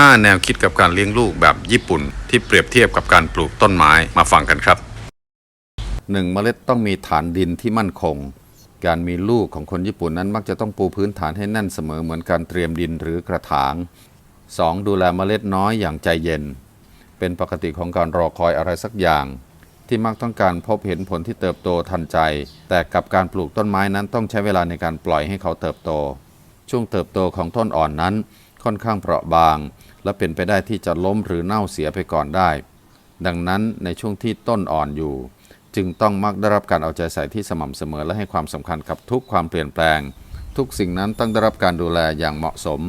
5 แนวคิดกับการเลี้ยงลูกแบบญี่ปุ่น ที่เปรียบเทียบกับการปลูกต้นไม้มาฟังกันครับ 1. เมล็ดต้องมีฐานดินที่มั่นคง การมีลูกของคนญี่ปุ่นนั้นมักจะต้องปูพื้นฐานให้แน่นเสมอเหมือนการเตรียมดินหรือกระถาง 2. ดูแลเมล็ดน้อยอย่างใจเย็น เป็นปกติของการรอคอยอะไรสักอย่าง ที่มักต้องการพบเห็นผลที่เติบโตทันใจ แต่กับการปลูกต้นไม้นั้นต้องใช้เวลาในการปล่อยให้เขาเติบโต ช่วงเติบโตของต้นอ่อนนั้น ค่อนข้างเปราะบาง และเป็นไปได้ที่จะล้มหรือเน่าเสียไปก่อนได้ ดังนั้นในช่วงที่ต้นอ่อนอยู่ จึงต้องมักได้รับการเอาใจใส่ที่สม่ำเสมอและให้ความสำคัญกับทุกความเปลี่ยนแปลง ทุกสิ่งนั้นต้องได้รับการดูแลอย่างเหมาะสม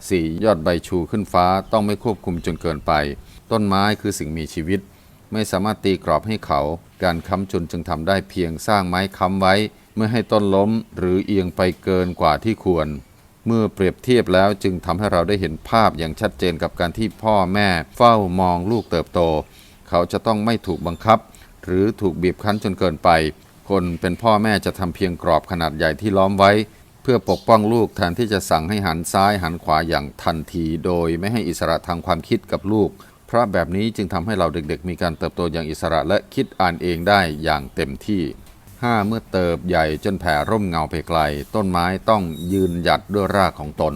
4. ยอดใบชูขึ้นฟ้าต้องไม่ควบคุมจนเกินไป ต้นไม้คือสิ่งมีชีวิต ไม่สามารถตีกรอบให้เขา การค้ำจุนจึงทำได้เพียงสร้างไม้ค้ำไว้ เมื่อให้ต้นล้มหรือเอียงไปเกินกว่าที่ควร เมื่อเปรียบเทียบแล้วจึงทำให้เราได้เห็นภาพอย่างชัดเจนกับการที่พ่อแม่เฝ้ามองลูกเติบโต เขาจะต้องไม่ถูกบังคับ หรือถูกบีบคั้นจนเกินไป คนเป็นพ่อแม่จะทำเพียงกรอบขนาดใหญ่ที่ล้อมไว้ เพื่อปกป้องลูกแทนที่จะสั่งให้หันซ้ายหันขวาอย่างทันที โดยไม่ให้อิสระทางความคิดกับลูก เพราะแบบนี้จึงทำให้เราเด็กๆ มีการเติบโตอย่างอิสระและคิดอ่านเองได้อย่างเต็มที่ 5. เมื่อเติบใหญ่จนแผ่ร่มเงาไปไกล ต้นไม้ต้องยืนหยัดด้วยรากของตน